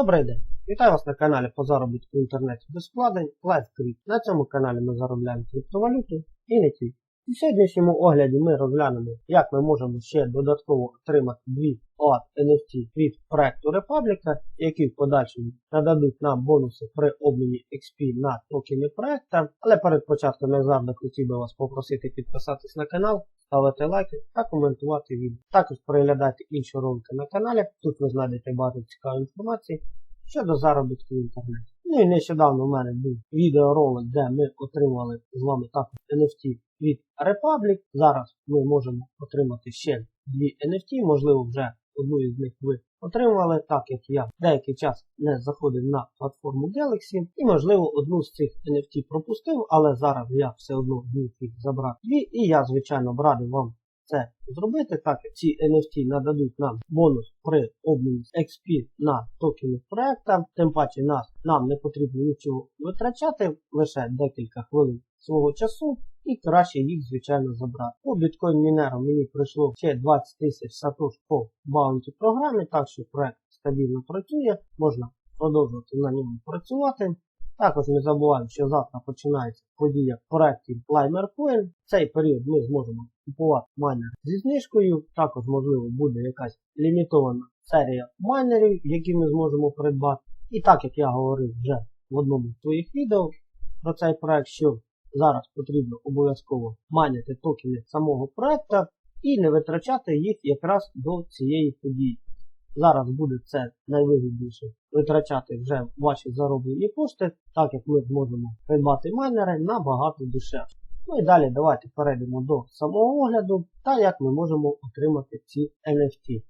Добрий день! Вітаю вас на каналі по заробітку в інтернеті без вкладень LiveCrypt. На цьому каналі ми заробляємо криптовалюту і не тільки. У сьогоднішньому огляді ми розглянемо, як ми можемо ще додатково отримати дві OAT NFT від проекту Republica, які в подальшому нададуть нам бонуси при обміні XP на токени проекта. Але перед початком я завжди хотів би вас попросити підписатись на канал, ставити лайки та коментувати відео. Також переглядайте інші ролики на каналі. Тут ви знайдете багато цікавої інформації щодо заробітку в інтернеті. Ну і нещодавно в мене був відеоролик, де ми отримали з вами також NFT від Republic. Зараз ми можемо отримати ще дві NFT, можливо, вже одну із них ви отримували, так як я деякий час не заходив на платформу Galaxy, і, можливо, одну з цих NFT пропустив, але зараз я все одно зміг їх забрати. І я, звичайно, б радив вам це зробити, так ці NFT нададуть нам бонус при обміні XP на токени проекта. Тим паче нас, нам не потрібно нічого витрачати, лише декілька хвилин свого часу. І краще їх, звичайно, забрати. По біткоін мінеру мені прийшло ще 20 тисяч сатош по баунті програмі, так що проект стабільно працює, можна продовжувати на ньому працювати. Також не забуваємо, що завтра починається подія в проєкті LimerCoin. В цей період ми зможемо купувати майнер зі знижкою. Також, можливо, буде якась лімітована серія майнерів, які ми зможемо придбати. І так як я говорив вже в одному з своїх відео про цей проект, що зараз потрібно обов'язково майнити токени самого проекта і не витрачати їх якраз до цієї події. Зараз буде це найвигідніше витрачати вже ваші зароблені кошти, так як ми зможемо придбати майнери набагато дешевше. Ну і далі давайте перейдемо до самого огляду та як ми можемо отримати ці NFT.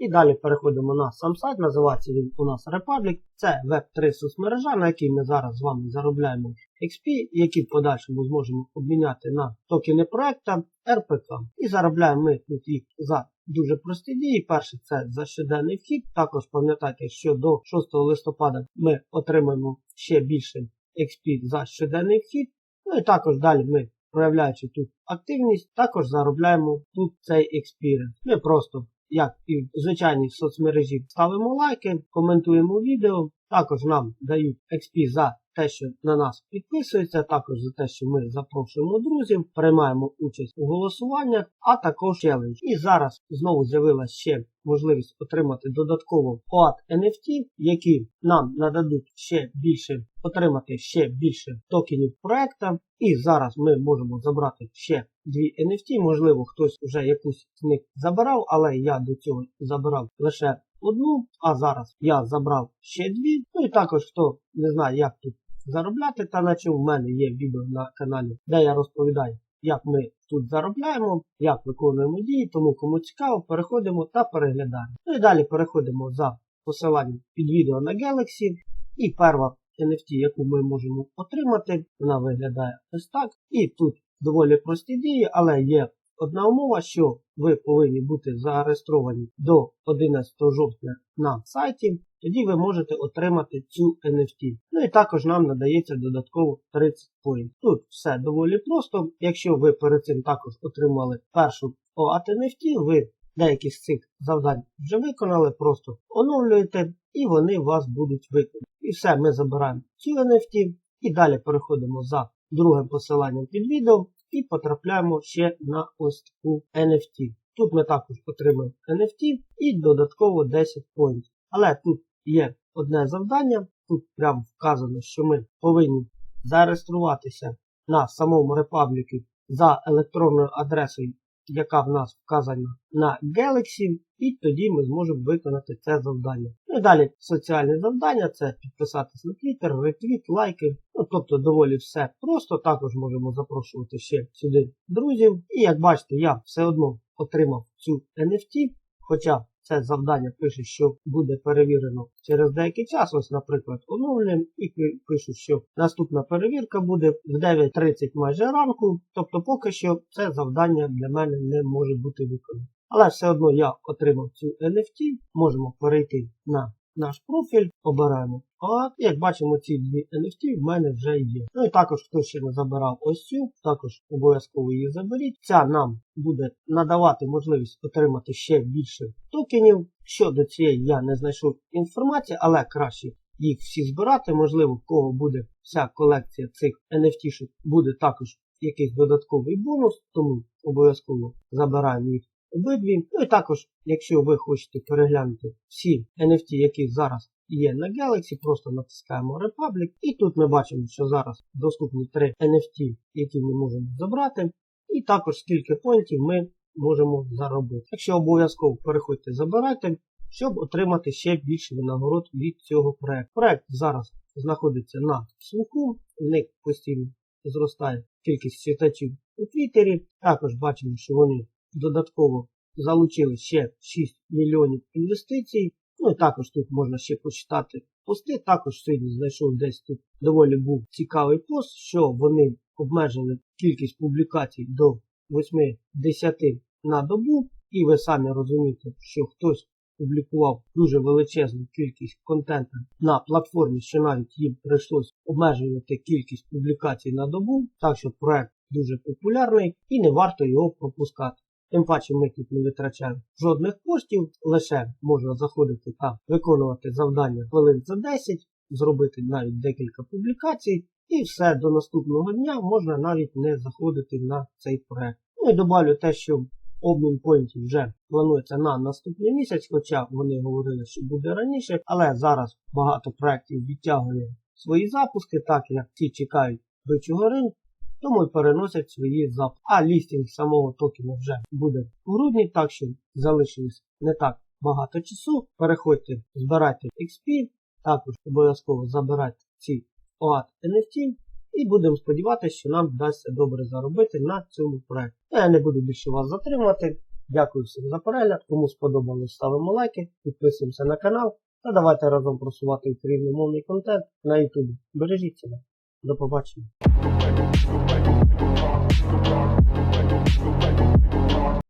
І далі переходимо на сам сайт, називається він у нас Republic. Це Web3 соцмережа, на якій ми зараз з вами заробляємо XP, які в подальшому зможемо обміняти на токени проекта RPK. І заробляємо ми тут їх за дуже прості дії. Перше це за щоденний вхід. Також пам'ятайте, що до 6 листопада ми отримаємо ще більше XP за щоденний вхід. Ну і також далі ми, проявляючи тут активність, також заробляємо тут цей experience. Ми просто як і в звичайній соцмережі, ставимо лайки, коментуємо відео. Також нам дають XP за те, що на нас підписуються, також за те, що ми запрошуємо друзів, приймаємо участь у голосуваннях, а також челендж. І зараз знову з'явилася ще можливість отримати додатково OAT NFT, які нам нададуть ще більше, отримати ще більше токенів проекта. І зараз ми можемо забрати ще дві NFT. Можливо, хтось вже якусь з них забирав, але я до цього забирав лише одну, а зараз я забрав ще дві. Ну і також хто не знає, як тут заробляти, та на чому в мене є відео на каналі, де я розповідаю, як ми тут заробляємо, як виконуємо дії, тому кому цікаво, переходимо та переглядаємо. Ну і далі переходимо за посиланням під відео на Galaxy. І перша NFT, яку ми можемо отримати, вона виглядає ось так. І тут доволі прості дії, але є одна умова, що ви повинні бути зареєстровані до 11 жовтня на сайті. Тоді ви можете отримати цю NFT. Ну і також нам надається додатково 30 поінт. Тут все доволі просто. Якщо ви перед цим також отримали першу OAT NFT, ви деякі з цих завдань вже виконали, просто оновлюєте і вони вас будуть виконані. І все, ми забираємо цю NFT і далі переходимо за другим посиланням під відео і потрапляємо ще на ось таку NFT. Тут ми також отримаємо NFT і додатково 10 поінтів. Але тут є одне завдання, тут прямо вказано, що ми повинні зареєструватися на самому Republic за електронною адресою, яка в нас вказана на Galaxy, і тоді ми зможемо виконати це завдання. Ну і далі соціальне завдання це підписатись на Twitter, ретвіт, лайки. Ну, тобто доволі все просто. Також можемо запрошувати ще сюди друзів. І як бачите, я все одно отримав цю NFT, хоча це завдання пише, що буде перевірено через деякий час. Ось, наприклад, оновлюємо і пишу, що наступна перевірка буде в 9.30 майже ранку. Тобто поки що це завдання для мене не може бути виконано. Але все одно я отримав цю NFT, можемо перейти на наш профіль, обираємо А, як бачимо, ці дві NFT в мене вже є. Ну і також, хто ще не забирав ось цю, також обов'язково її заберіть. Ця нам буде надавати можливість отримати ще більше токенів. Щодо цієї я не знайшов інформації, але краще їх всі збирати. Можливо, в кого буде вся колекція цих NFT, буде також якийсь додатковий бонус, тому обов'язково забираємо їх обидві. Ну і також, якщо ви хочете переглянути всі NFT, які зараз є на Galaxy, просто натискаємо Republic. І тут ми бачимо, що зараз доступні три NFT, які ми можемо забрати. І також скільки поінтів ми можемо заробити. Якщо обов'язково переходьте, забирайте, щоб отримати ще більше винагород від цього проекту. Проект зараз знаходиться на слуху, в них постійно зростає кількість читачів у Твіттері. Також бачимо, що вони додатково залучили ще 6 мільйонів інвестицій. Ну і також тут можна ще почитати пости. Також сьогодні знайшов десь тут доволі був цікавий пост, що вони обмежили кількість публікацій до 8-10 на добу. І ви самі розумієте, що хтось публікував дуже величезну кількість контенту на платформі, що навіть їм прийшлось обмежувати кількість публікацій на добу, так що проект дуже популярний і не варто його пропускати. Тим паче ми тут не витрачаємо жодних коштів, лише можна заходити та виконувати завдання хвилин за 10, зробити навіть декілька публікацій, і все до наступного дня можна навіть не заходити на цей проект. Ну і добавлю те, що обмін поінтів вже планується на наступний місяць, хоча вони говорили, що буде раніше, але зараз багато проєктів відтягує свої запуски, так як ті чекають бичого ринку, тому й переносять свої запуски. А лістинг самого токена вже буде в грудні, так що залишилось не так багато часу. Переходьте, збирайте XP, також обов'язково забирайте ці OAT NFT. І будемо сподіватися, що нам вдасться добре заробити на цьому проєкті. Я не буду більше вас затримувати. Дякую всім за перегляд. Кому сподобалось, ставимо лайки, підписуємося на канал та давайте разом просувати україномовний контент на YouTube. Бережіть себе. До побачення.